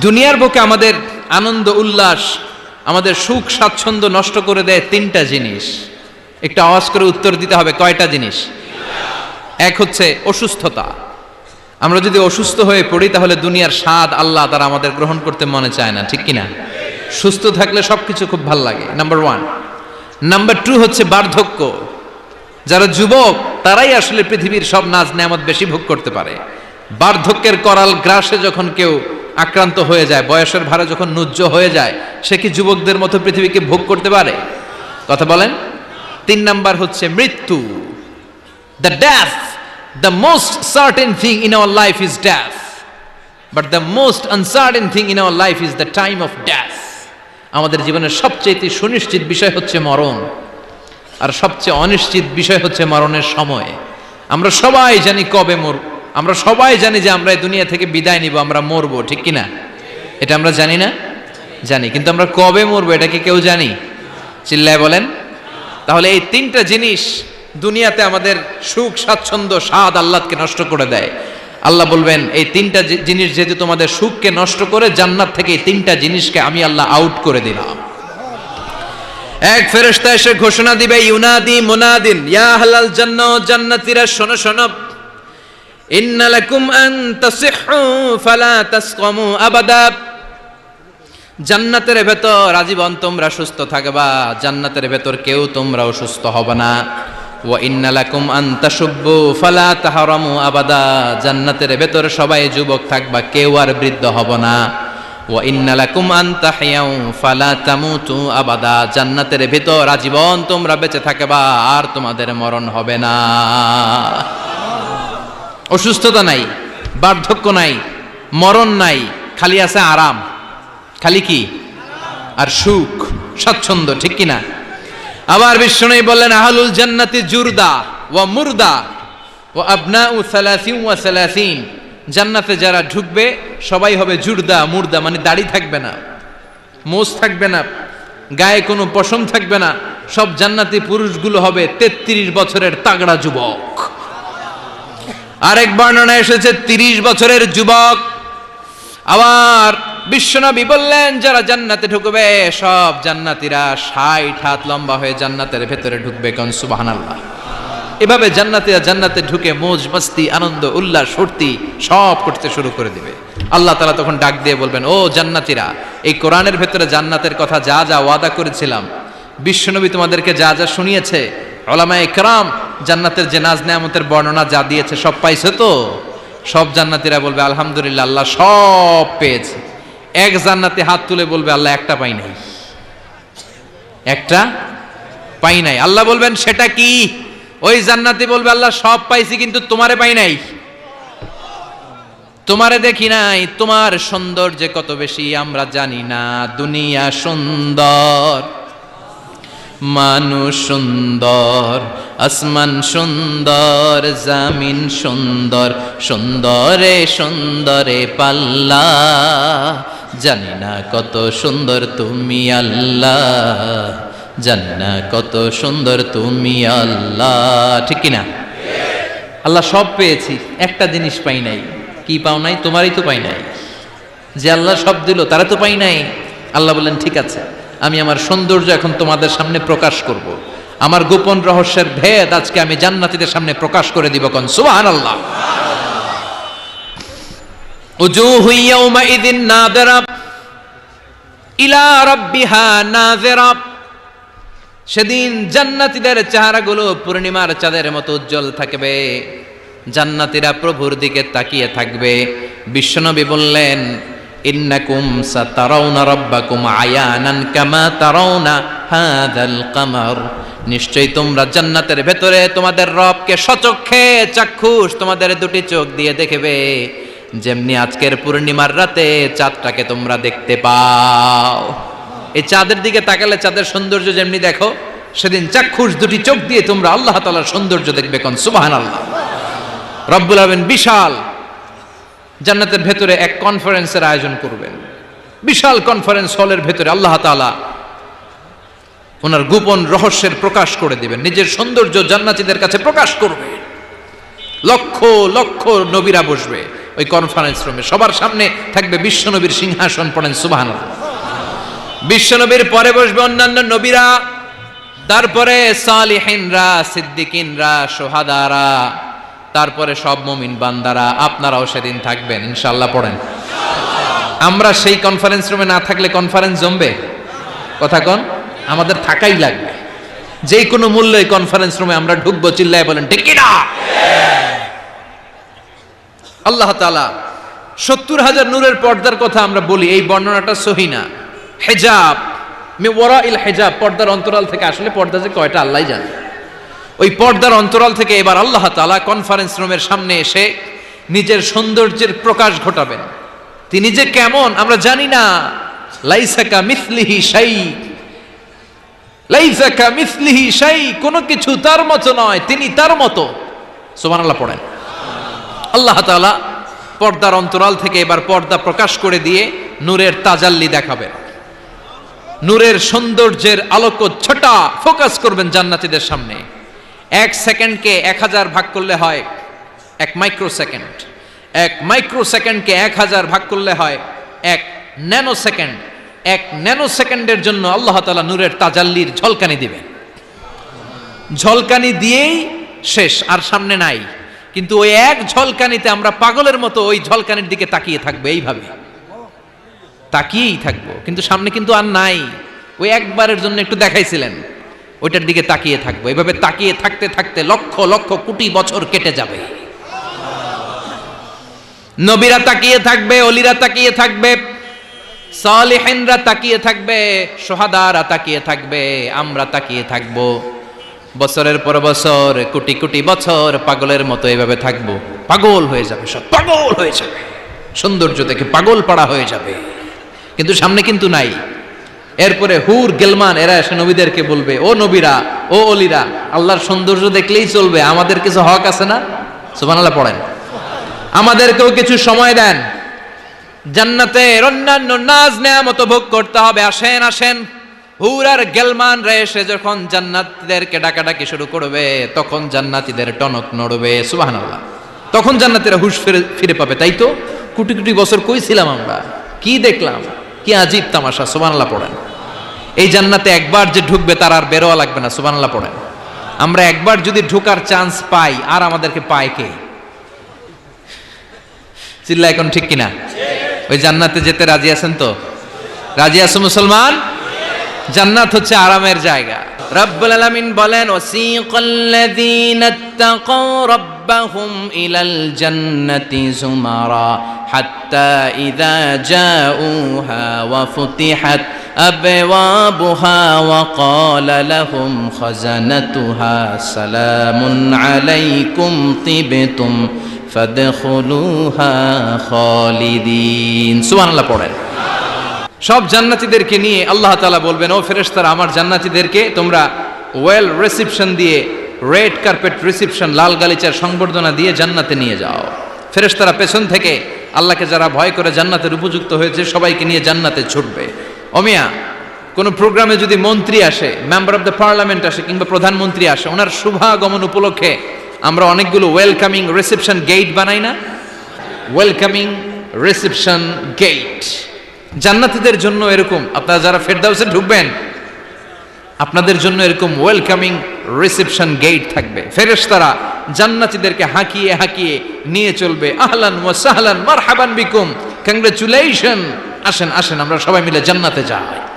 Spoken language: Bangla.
দুনিয়ার বুকে আমাদের আনন্দ, উল্লাস, আমাদের সুখ, স্বাচ্ছন্দ্য নষ্ট করে দেয় তিনটা জিনিস। একটা আওয়াজ করে উত্তর দিতে হবে, কয়টা জিনিস? এক হচ্ছে অসুস্থতা। আমরা যদি অসুস্থ হয়ে পড়ি, তাহলে দুনিয়ার স্বাদ আল্লাহ তারা আমাদের গ্রহণ করতে মনে চায় না, ঠিক কিনা? সুস্থ থাকলে সব কিছু খুব ভালো লাগে নাম্বার ওয়ান নাম্বার টু হচ্ছে বার্ধক্য। যারা যুবক, তারাই আসলে পৃথিবীর সব নাজ নেয়ামত বেশি ভোগ করতে পারে। বার্ধক্যের করাল গ্রাসে যখন কেউ আক্রান্ত হয়ে যায়। বয়সের ভারে যখন নুজ্জ হয়ে যায়, সে কি যুবকদের মতো পৃথিবীকে ভোগ করতে পারে? কথা বলেন। তিন নাম্বার হচ্ছে মৃত্যু। The death the most certain thing in our life is death but the most uncertain thing in our life is the time of death আমাদের জীবনের সবচেয়ে সুনিশ্চিত বিষয় হচ্ছে মরণ। আর সবচেয়ে অনিশ্চিত বিষয় হচ্ছে মরণের সময়। আমরা সবাই জানি কবে মর আমরা সবাই জানি যে আমরা এই দুনিয়া থেকে বিদায় নিব, আমরা মরবো, ঠিক কিনা? এটা আমরা জানি না? জানি, কিন্তু আমরা কবে মরবো এটা কি কেউ জানি? চিল্লায় বলেন। তাহলে এই তিনটা জিনিস দুনিয়াতে আমাদের সুখ, স্বাচ্ছন্দ্য, স্বাদ আল্লাহকে নষ্ট করে দেয়। আল্লাহ বলবেন, এই তিনটা জিনিস যেহেতু তোমাদের সুখকে নষ্ট করে, জান্নাত থেকে এই তিনটা জিনিসকে আমি আল্লাহ আউট করে দিলাম। এক ফেরেশতা এসে ঘোষণা দিবে, ইউনাদি মুনাদিন, ইয়া হালাল জান্নাত জান্নাতীরা শোনো শোনো। ইন্না লাকুম আন তাসিহু ফালা তাসকামু আবাদা। জান্নাতের ভেতর আজীবন তোমরা সুস্থ থাকবা, জান্নাতের ভেতর কেউ তোমরা অসুস্থ হবে না। ওয়া ইন্না লাকুম আন তাশুব্বু ফালা তাহরামু আবাদা। জান্নাতের ভেতর সবাই যুবক থাকবা, কেউ আর বৃদ্ধ হব না। ওয়া ইন্না লাকুম আন তাহইয়াউ ফালা তামুতু আবাদা। জান্নাতের ভেতর আজীবন তোমরা বেঁচে থাকবা, আর তোমাদের মরণ হবে না। অসুস্থতা নাই, বার্ধক্য নাই, মরণ নাই, খালি আছে আরাম। খালি কি? আর সুখ, স্বাচ্ছন্দ্য, ঠিক কিনা? আবার বিষ্ণু বললেন, আহলুল জান্নাতি জুরদা ওয়া মুরদা ও আবনা উ সালাসিন ওয়া সালাসিন। জান্নাতে যারা ঢুকবে, সবাই হবে জুরদা, মুর্দা মানে দাড়ি থাকবে না মোজ থাকবে না, গায়ে কোনো পশম থাকবে না। সব জান্নাতি পুরুষগুলো হবে তেত্রিশ বছরের তাগড়া যুবক। আরেক বর্ণনা এসেছে তিরিশ বছরের যুবক। আবার বিশ্বনবী বললেন, যারা জান্নাতে ঢুকবে, সব জান্নাতীরা ষাট হাত লম্বা হয়ে জান্নাতের ভেতরে ঢুকবে কোন? সুবহানাল্লাহ। এভাবে জান্নাতীরা জান্নাতে ঢুকে মোজ মস্তি, আনন্দ, উল্লাস, ফুর্তি সব করতে শুরু করে দিবে। আল্লাহ তালা তখন ডাক দিয়ে বলবেন, ও জান্নাতীরা, এই কোরআনের ভেতরে জান্নাতের কথা যা যা ওয়াদা করেছিলাম, বিশ্বনবী তোমাদেরকে যা যা শুনিয়েছে ওলামা একরাম জান্নাতের যে নাজ নেয়ামতের বর্ণনা যা দিয়েছে সব পাইছে তো? সব জান্নাতীরা বলবে, আলহামদুলিল্লাহ, আল্লাহ সব পেয়েছে। এক জান্নাতে হাত তুলে বলবে, আল্লাহ একটা পাই নাই। একটা পাই নাই। আল্লাহ বলবেন, সেটা কি? ওই জান্নাতি বলবে, আল্লাহ সব পাইছি, কিন্তু তোমারে পাই নাই। তোমারে দেখি নাই, তোমার সৌন্দর্য কত বেশি আমরা জানি না, দুনিয়া সুন্দর। মানুষ সুন্দর, আসমান সুন্দর, জামিন সুন্দর, সুন্দরে সুন্দরে পাল্লা। জানি না কত সুন্দর তুমি আল্লাহ, জানি না কত সুন্দর তুমি আল্লাহ। ঠিক কিনা? আল্লাহ সব পেয়েছি, একটা জিনিস পাই নাই। কি পাও নাই? তোমারই তো পাই নাই। যে আল্লাহ সব দিল, তারা তো পাই নাই। আল্লাহ বললেন, ঠিক আছে। আমি আমার সৌন্দর্য এখন তোমাদের সামনে প্রকাশ করব। আমার গোপন রহস্যের ভেদ আজকে আমি জান্নাতীদের সামনে প্রকাশ করে দিব কোন। সুবাহান আল্লাহ সেদিন জান্নাতীদের চেহারাগুলো পূর্ণিমার চাঁদের মতো উজ্জ্বল থাকবে। জান্নাতীরা প্রভুর দিকে তাকিয়ে থাকবে। বিশ্বনবী বললেন ইন্নাকুম সাতারাউনা রাব্বাকুম আয়ানান কামা তারাউনা হাদাল কামার। নিশ্চয়ই তোমরা জান্নাতের ভেতরে তোমাদের রবকে সচক্ষে চাক্ষুষ, তোমাদের দুটি চোখ দিয়ে দেখবে। যেমনি আজকের পূর্ণিমার রাতে চাঁদটাকে তোমরা দেখতে পাও। এই চাঁদের দিকে তাকালে চাঁদের সৌন্দর্য যেমনি দেখো, সেদিন চাক্ষুষ দুটি চোখ দিয়ে তোমরা আল্লাহ তালার সৌন্দর্য দেখবে কোন? সুবাহান আল্লাহ রব্বুল আলমিন বিশাল জান্নাতের ভেতরে এক কনফারেন্সের আয়োজন করবেন। বিশাল কনফারেন্স হলের ভেতরে আল্লাহ তালা ওনার গোপন রহস্যের প্রকাশ করে দিবেন। নিজের সৌন্দর্য জান্নাতীদের কাছে প্রকাশ করবে। লক্ষ লক্ষ নবীরা বসবে ওই কনফারেন্স রুমে সবার সামনে থাকবে বিশ্বনবীর সিংহাসন পড়েন সুবাহান বিশ্বনবীর পরে বসবে অন্যান্য নবীরা। তারপরে সালিহিনরা, সিদ্দিকিনরা, সোহাদারা। তারপরে সব মুমিন বান্দারা, আপনারাও সেদিন থাকবেন ইনশাল্লাহ পড়েন। আমরা সেই কনফারেন্স রুমে না থাকলে কনফারেন্স জমবে? কথা কন, আমাদের থাকাই লাগবে। যে কোনো মূল্যে কনফারেন্স রুমে আমরা ঢুকবো, চিল্লায় বলেন, ঠিক না আল্লাহ তালা সত্তর হাজার নূরের পর্দার কথা আমরা বলি, এই বর্ণনাটা সহি না। হেজাব, মে ওরা ইল হেজাব, পর্দার অন্তরাল থেকে আসলে পর্দা যে কয়টা আল্লাহ জানে। ওই পর্দার অন্তরাল থেকে এবার আল্লাহ তালা কনফারেন্স রুমের সামনে এসে নিজের সৌন্দর্যের প্রকাশ ঘটাবেন। তিনি যে কেমন, আমরা জানি না। লাইসাকা মিসলিহি শাই, লাইসাকা মিসলিহি শাই, কোনো কিছু তার মতো নয়, তিনি তার মতো। সুবহানাল্লাহ পড়েন। আল্লাহ তাআলা পর্দার অন্তরাল থেকে এবার পর্দা প্রকাশ করে দিয়ে নূরের তাজাল্লি দেখাবেন। নূরের সৌন্দর্যের আলোক ছটা ফোকাস করবেন জান্নাতীদের সামনে। এক সেকেন্ডকে এক হাজার ভাগ করলে হয় এক মাইক্রো সেকেন্ড এক মাইক্রো সেকেন্ডকে এক হাজার ভাগ করলে হয় এক ন্যানো সেকেন্ড এক ন্যানো সেকেন্ডের জন্য আল্লাহ তালা নূরের তাজাল্লির ঝলকানি দিবেন। ঝলকানি দিয়েই শেষ, আর সামনে নাই। কিন্তু ওই এক ঝলকানিতে আমরা পাগলের মতো ওই ঝলকানির দিকে তাকিয়ে থাকব এইভাবে। তাকিয়েই থাকব। কিন্তু সামনে কিন্তু আর নাই। ওই একবারের জন্য একটু দেখাইছিলেন। ওইটার দিকে তাকিয়ে থাকব। এভাবে তাকিয়ে থাকতে থাকতে লক্ষ লক্ষ কোটি বছর কেটে যাবে। নবীরা তাকিয়ে থাকবে, অলিরা তাকিয়ে থাকবে, সালেহেনরা তাকিয়ে থাকবে, সোহাদারা তাকিয়ে থাকবে, আমরা তাকিয়ে থাকব। বছরের পর বছর, কোটি কোটি বছর পাগলের মতো এভাবে থাকব। পাগল হয়ে যাবে সব, পাগল হয়ে যাবে। সৌন্দর্য দেখে পাগল পাড়া হয়ে যাবে। কিন্তু সামনে কিন্তু নাই। এরপরে হুর, গেলমান, এরা এসে নবীদেরকে বলবে, ও নবীরা, ও অলিরা, আল্লাহর সৌন্দর্য দেখলেই চলবে, আমাদের কিছু হক আছে না? সুবহানাল্লাহ পড়েন। আমাদেরকেও কিছু সময় দেন। জান্নাতের অন্যান্য নাজ নেয়ামত ভোগ করতে হবে, আসেন আসেন। হুর আর গেলমান রে এসে যখন জান্নাতীদেরকে ডাকাডাকি শুরু করবে, তখন জান্নাতীদের টনক নড়বে, সুবহানাল্লাহ। তখন জান্নাতীরা হুশ ফিরে ফিরে পাবে, তাই তো? কোটি কোটি বছর কইছিলাম আমরা? কি দেখলাম? কি আজীব তামাশা, সুবহানাল্লাহ পড়েন। এই জান্নাতে একবার যে ঢুকবে তার আর বেরোয়া লাগবে না, সুবহানাল্লাহ পড়েন। আমরা একবার যদি ঢোকার চান্স পাই, আর আমাদেরকে পায় কে? চিল্লা এখন ঠিক কিনা? ওই জান্নাতে যেতে রাজি আছেন তো? রাজি আছো মুসলমান? জান্নাত হচ্ছে আরামের জায়গা। রব্বুল আলামিন বলেন, ওয়াসিকাল্লাযীনা ইত্তাকাও রাব্বাহুম ইলাল জান্নাতি যুমারা হাত্তা ইযা জাউহা ওয়া ফুতিহাত أبوابها وقال لهم خزنتها سلام عليكم طبتم فادخلوها خالدين سبحان الله পড়েন সব জান্নাতীদেরকে নিয়ে আল্লাহ তালা বলবেন ও ফেরেশতারা আমার জান্নাতীদেরকে তোমরা ওয়েল রিসিপশন দিয়ে রেড কার্পেট রিসিপশন, লাল গালিচার সংবর্ধনা দিয়ে জান্নাতে নিয়ে যাও। ফেরেশতারা পেছন থেকে আল্লাহকে যারা ভয় করে জান্নাতের উপযুক্ত হয়েছে, সবাইকে নিয়ে জান্নাতে ছুটবে। অমিয়া, কোনো প্রোগ্রামে যদি মন্ত্রী আসে, মেম্বার অফ দ্য পার্লামেন্ট আসে কিংবা প্রধানমন্ত্রী আসে, ওনার শুভাগমন উপলক্ষে আমরা অনেকগুলো ওয়েলকামিং রিসেপশন গেট বানাই না? Welcoming reception gate. জান্নাতীদের জন্য এরকম, আপনারা যারা ফেরদাউসে ঢুকবেন, আপনাদের জন্য এরকম ওয়েলকামিং রিসেপশন গেট থাকবে। ফেরেশতারা জান্নাতীদেরকে হাঁকিয়ে হাঁকিয়ে নিয়ে চলবে। আহলান ওয়া সাহলান মারহাবান বিকুম। কংগ্রেচুলেশন আসেন আসেন, আমরা সবাই মিলে জান্নাতে যাই।